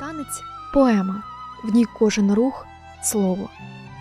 Танець поема, в ній кожен рух слово.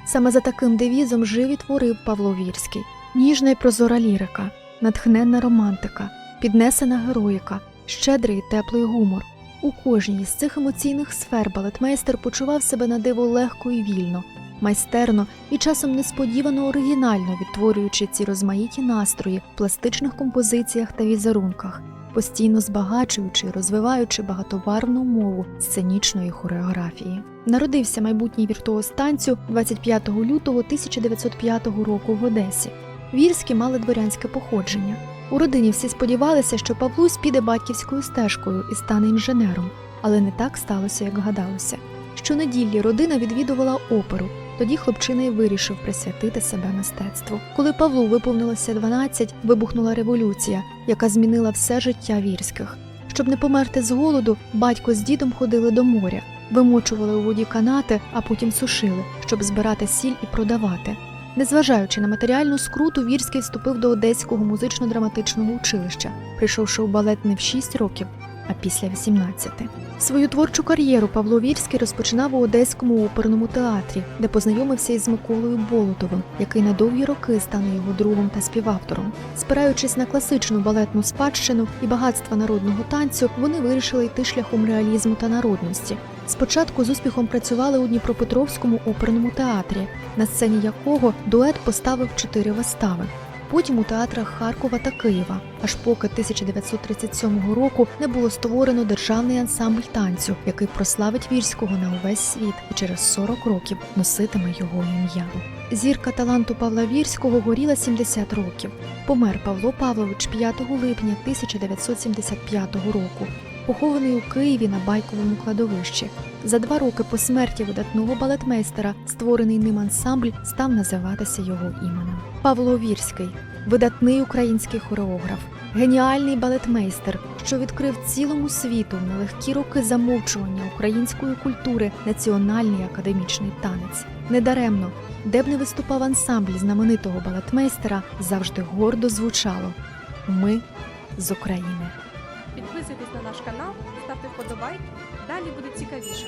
Саме за таким девізом жив і творив Павло Вірський. Ніжна й прозора лірика, натхненна романтика, піднесена героїка, щедрий і теплий гумор. У кожній з цих емоційних сфер балетмейстер почував себе на диво легко і вільно, майстерно і часом несподівано оригінально відтворюючи ці розмаїті настрої в пластичних композиціях та візерунках, постійно збагачуючи розвиваючи багатоварну мову сценічної хореографії. Народився майбутній віртуоз танцю 25 лютого 1905 року в Одесі. Вірські мали дворянське походження. У родині всі сподівалися, що Павлусь піде батьківською стежкою і стане інженером, але не так сталося, як гадалося. Щонеділі родина відвідувала оперу. Тоді хлопчина й вирішив присвятити себе мистецтву. Коли Павлу виповнилося 12, вибухнула революція, яка змінила все життя вірських. Щоб не померти з голоду, батько з дідом ходили до моря, вимочували у воді канати, а потім сушили, щоб збирати сіль і продавати. Незважаючи на матеріальну скруту, Вірський вступив до Одеського музично-драматичного училища, прийшовши у балет не в 6 років, а після 18. Свою творчу кар'єру Павло Вірський розпочинав у Одеському оперному театрі, де познайомився із Миколою Болотовим, який на довгі роки стане його другом та співавтором. Спираючись на класичну балетну спадщину і багатства народного танцю, вони вирішили йти шляхом реалізму та народності. Спочатку з успіхом працювали у Дніпропетровському оперному театрі, на сцені якого дует поставив чотири вистави. Потім у театрах Харкова та Києва, аж поки 1937 року не було створено державний ансамбль танцю, який прославить вірського на увесь світ і через 40 років носитиме його ім'я. Зірка таланту Павла Вірського горіла 70 років. Помер Павло Павлович 5 липня 1975 року. Похований у Києві на байковому кладовищі. За два роки по смерті видатного балетмейстера створений ним ансамбль став називатися його іменем. Павло Вірський видатний український хореограф, геніальний балетмейстер, що відкрив цілому світу на легкі роки замовчування української культури національний академічний танець. Недаремно, де б не виступав ансамбль знаменитого балетмейстера, завжди гордо звучало Ми з України. Підписуйтесь на наш канал, ставте вподобайки. Далі буде цікавіше.